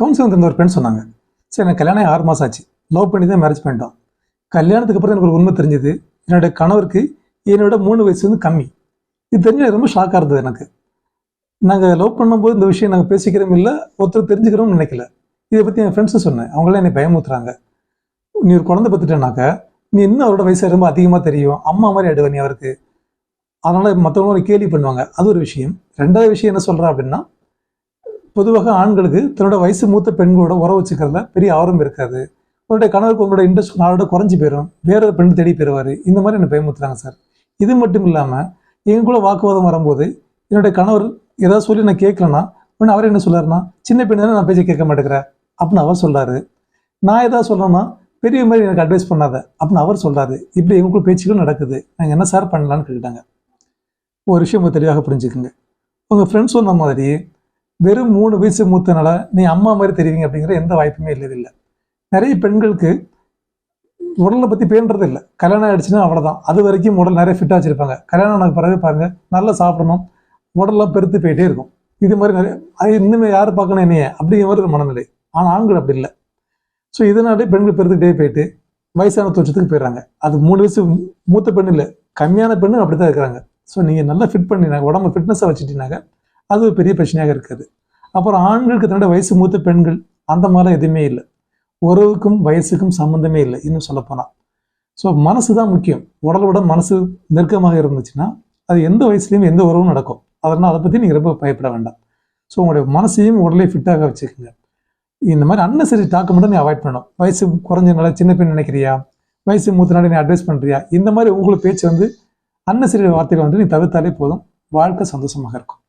Counselling தந்த ஒரு பெண் சொன்னாங்க. சரி எனக்கு கல்யாணம் ஆறு மாதம் ஆச்சு. லவ் பண்ணி தான் மேரேஜ் பண்ணிட்டோம். கல்யாணத்துக்கு அப்புறம் எனக்கு ஒரு உண்மை தெரிஞ்சது. என்னோட கணவருக்கு என்னோட மூணு வயசு வந்து கம்மி. இது தெரிஞ்சு ரொம்ப ஷாக்காக இருந்தது எனக்கு. நாங்கள் லவ் பண்ணும்போது இந்த விஷயம் நாங்கள் பேசிக்கிறோம் இல்லை ஒருத்தர் தெரிஞ்சுக்கிறோம்னு நினைக்கல. இதை பற்றி என் ஃப்ரெண்ட்ஸும் சொன்னேன். அவங்களாம் என்னை பயமுத்துறாங்க நீ ஒரு குழந்தை பார்த்துட்டேனாக்கா நீ இன்னும் அவரோட வயசு ரொம்ப அதிகமாக தெரியும். அம்மா மாதிரி ஆடுவ நீ அவருக்கு. அதனால் மற்றவங்க கேலி பண்ணுவாங்க. அது ஒரு விஷயம். ரெண்டாவது விஷயம் என்ன சொல்கிறா அப்படின்னா பொதுவாக ஆண்களுக்கு தன்னோட வயசு மூத்த பெண்களோட உறவு வச்சுக்கிறதுல பெரிய ஆர்வம் இருக்காது. உங்களுடைய கணவருக்கு உங்களோட இன்ட்ரெஸ்ட் நாளோட குறைஞ்சி போயிடும் வேற ஒரு பெண் தேடி போயிடுவார் இந்த மாதிரி என்னை பயமுத்துறாங்க சார். இது மட்டும் இல்லாமல் எங்க கூட வாக்குவாதம் வரும்போது என்னுடைய கணவர் ஏதாவது சொல்லி நான் கேட்கலன்னா உடனே அவர் என்ன சொல்லாருன்னா சின்ன பெண் தானே நான் பேச்சை கேட்க மாட்டேங்கிறேன் அப்படின்னு அவர் சொல்றாரு. நான் ஏதாவது சொல்லணும்னா பெரிய மாதிரி எனக்கு அட்வைஸ் பண்ணாத அப்படின்னு அவர் சொல்றாரு. இப்படி எங்களுக்குள்ள பேச்சுக்கள் நடக்குது. நாங்கள் என்ன சார் பண்ணலான்னு கேட்டாங்க ஒரு விஷயம் உங்களுக்கு தெளிவாக புரிஞ்சுக்குங்க. உங்கள் ஃப்ரெண்ட்ஸ் சொன்ன மாதிரி வெறும் மூணு வயசு மூத்தனால நீ அம்மா மாதிரி தெரிவிங்க அப்படிங்கிற எந்த வாய்ப்புமே இல்லதில்லை. நிறைய பெண்களுக்கு உடலை பற்றி பேணுறது இல்லை. கல்யாணம் ஆகிடுச்சுன்னா அவ்வளோதான் அது வரைக்கும் உடல் நிறைய ஃபிட்டாக வச்சுருப்பாங்க. கல்யாணம் ஆனதுக்கு பிறகு பாருங்கள் நல்லா சாப்பிடணும். உடல்லாம் பெருத்து போயிட்டே இருக்கும். இது மாதிரி நிறைய அது இன்னுமே யார் பார்க்கணும் என்னைய? அப்படிங்கிற மாதிரி ஒரு மனநிலை. ஆனால் ஆண்கள் அப்படி இல்லை. ஸோ இதனாலே பெண்கள் பெருத்துக்கிட்டே போயிட்டு வயசான தோற்றத்துக்கு போயிடுறாங்க. அது மூணு வயசு மூத்த பெண் இல்லை கம்மியான பெண்ணு அப்படி தான் இருக்கிறாங்க. ஸோ நீங்கள் நல்லா ஃபிட் பண்ணினாங்க உடம்பு ஃபிட்னஸாக வச்சுட்டீங்கன்னாக்க அது ஒரு பெரிய பிரச்சனையாக இருக்குது. அப்புறம் ஆண்களுக்கு தன்னோட வயசு மூத்த பெண்கள் அந்த மாதிரிலாம் எதுவுமே இல்லை. உறவுக்கும் வயசுக்கும் சம்மந்தமே இல்லை இன்னும் சொல்லப்போனால். ஸோ மனசு தான் முக்கியம். உடலோட மனசு நெருக்கமாக இருந்துச்சுன்னா அது எந்த வயசுலையும் எந்த உறவும் நடக்கும். அதனால் அதை பற்றி நீங்கள் ரொம்ப பயப்பட வேண்டாம். ஸோ உங்களுடைய மனசையும் உடலையும் ஃபிட்டாக வச்சுக்கோங்க. இந்த மாதிரி அன்னசரி டாக்கு மட்டும் நீ அவாய்ட் பண்ணணும். வயசு குறைஞ்சனால சின்ன பெண் நினைக்கிறியா? வயசு மூத்தனால நீ அட்வைஸ் பண்ணுறியா இந்த மாதிரி உங்களுக்கு பேச்சு வந்து அன்னசரி வார்த்தைகளை வந்து நீ தவிர்த்தாலே போதும். வாழ்க்கை சந்தோஷமாக இருக்கும்.